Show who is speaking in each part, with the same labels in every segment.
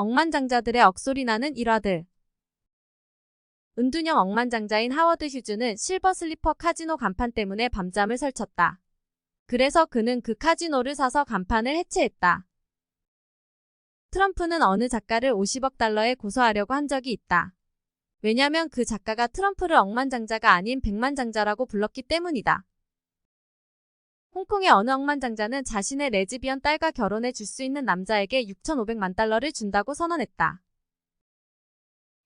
Speaker 1: 억만장자들의 억소리 나는 일화들. 은둔형 억만장자인 하워드 휴즈는 실버 슬리퍼 카지노 간판 때문에 밤잠을 설쳤다. 그래서 그는 그 카지노를 사서 간판을 해체했다. 트럼프는 어느 작가를 50억 달러에 고소하려고 한 적이 있다. 왜냐면 그 작가가 트럼프를 억만장자가 아닌 백만장자라고 불렀기 때문이다. 홍콩의 어느 억만장자는 자신의 레즈비언 딸과 결혼해 줄 수 있는 남자에게 6,500만 달러를 준다고 선언했다.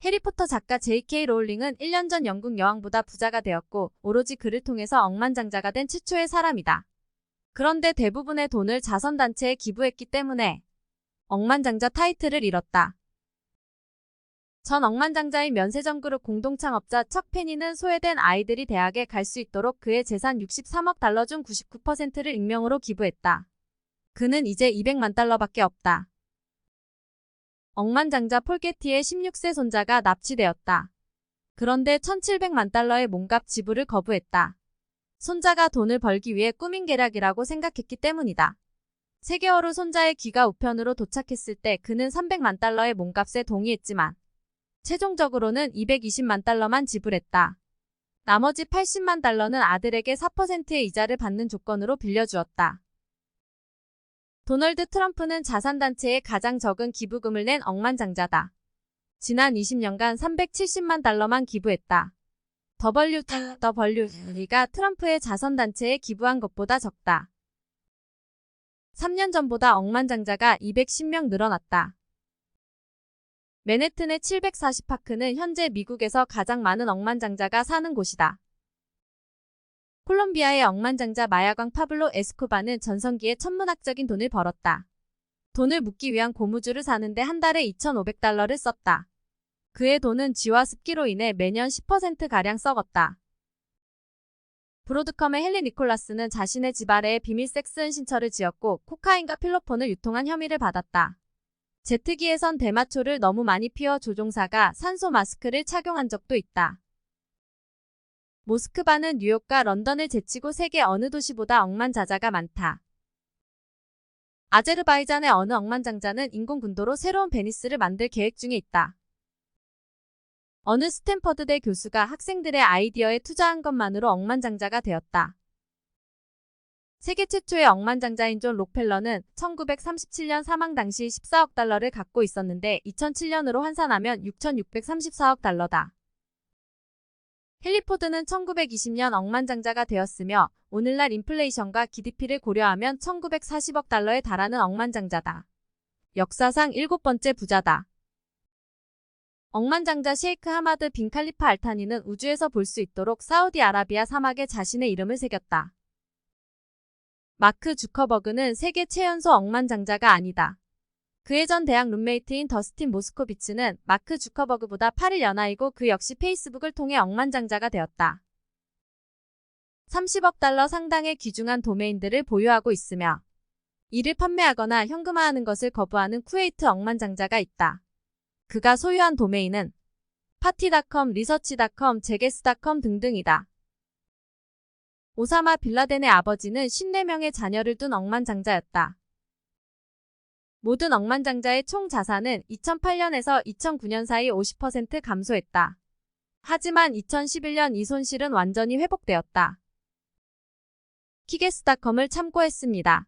Speaker 1: 해리포터 작가 J.K. 로울링은 1년 전 영국 여왕보다 부자가 되었고 오로지 그를 통해서 억만장자가 된 최초의 사람이다. 그런데 대부분의 돈을 자선단체에 기부했기 때문에 억만장자 타이틀을 잃었다. 전 억만장자인 면세점그룹 공동창업자 척 페니는 소외된 아이들이 대학에 갈 수 있도록 그의 재산 63억 달러 중 99%를 익명으로 기부했다. 그는 이제 200만 달러밖에 없다. 억만장자 폴게티의 16세 손자가 납치되었다. 그런데 1700만 달러의 몸값 지불을 거부했다. 손자가 돈을 벌기 위해 꾸민 계략이라고 생각했기 때문이다. 3개월 후 손자의 귀가 우편으로 도착했을 때 그는 300만 달러의 몸값에 동의했지만 최종적으로는 220만 달러만 지불했다. 나머지 80만 달러는 아들에게 4%의 이자를 받는 조건으로 빌려주었다. 도널드 트럼프는 자산단체에 가장 적은 기부금을 낸 억만장자다. 지난 20년간 370만 달러만 기부했다. WWE가 트럼프의 자선단체에 기부한 것보다 적다. 3년 전보다 억만장자가 210명 늘어났다. 맨해튼의 740파크는 현재 미국에서 가장 많은 억만장자가 사는 곳이다. 콜롬비아의 억만장자 마야광 파블로 에스코바는 전성기에 천문학적인 돈을 벌었다. 돈을 묻기 위한 고무줄을 사는데 한 달에 2,500달러를 썼다. 그의 돈은 쥐와 습기로 인해 매년 10%가량 썩었다. 브로드컴의 헨리 니콜라스는 자신의 집 아래에 비밀 섹스 은신처를 지었고 코카인과 필로폰을 유통한 혐의를 받았다. 제트기에선 대마초를 너무 많이 피워 조종사가 산소 마스크를 착용한 적도 있다. 모스크바는 뉴욕과 런던을 제치고 세계 어느 도시보다 억만자자가 많다. 아제르바이잔의 어느 억만장자는 인공군도로 새로운 베니스를 만들 계획 중에 있다. 어느 스탠퍼드대 교수가 학생들의 아이디어에 투자한 것만으로 억만장자가 되었다. 세계 최초의 억만장자인 존 록펠러는 1937년 사망 당시 14억 달러를 갖고 있었는데 2007년으로 환산하면 6,634억 달러다. 헨리 포드는 1920년 억만장자가 되었으며 오늘날 인플레이션과 GDP를 고려하면 1940억 달러에 달하는 억만장자다. 역사상 일곱 번째 부자다. 억만장자 셰이크 하마드 빈 칼리파 알타니는 우주에서 볼 수 있도록 사우디아라비아 사막에 자신의 이름을 새겼다. 마크 주커버그는 세계 최연소 억만장자가 아니다. 그의 전 대학 룸메이트인 더스틴 모스코비츠는 마크 주커버그보다 8일 연하이고 그 역시 페이스북을 통해 억만장자가 되었다. 30억 달러 상당의 귀중한 도메인들을 보유하고 있으며 이를 판매하거나 현금화하는 것을 거부하는 쿠웨이트 억만장자가 있다. 그가 소유한 도메인은 파티닷컴, 리서치닷컴, 제게스닷컴 등등이다. 오사마 빌라덴의 아버지는 54명의 자녀를 둔 억만장자였다. 모든 억만장자의 총 자산은 2008년에서 2009년 사이 50% 감소했다. 하지만 2011년 이 손실은 완전히 회복되었다. 키게스닷컴을 참고했습니다.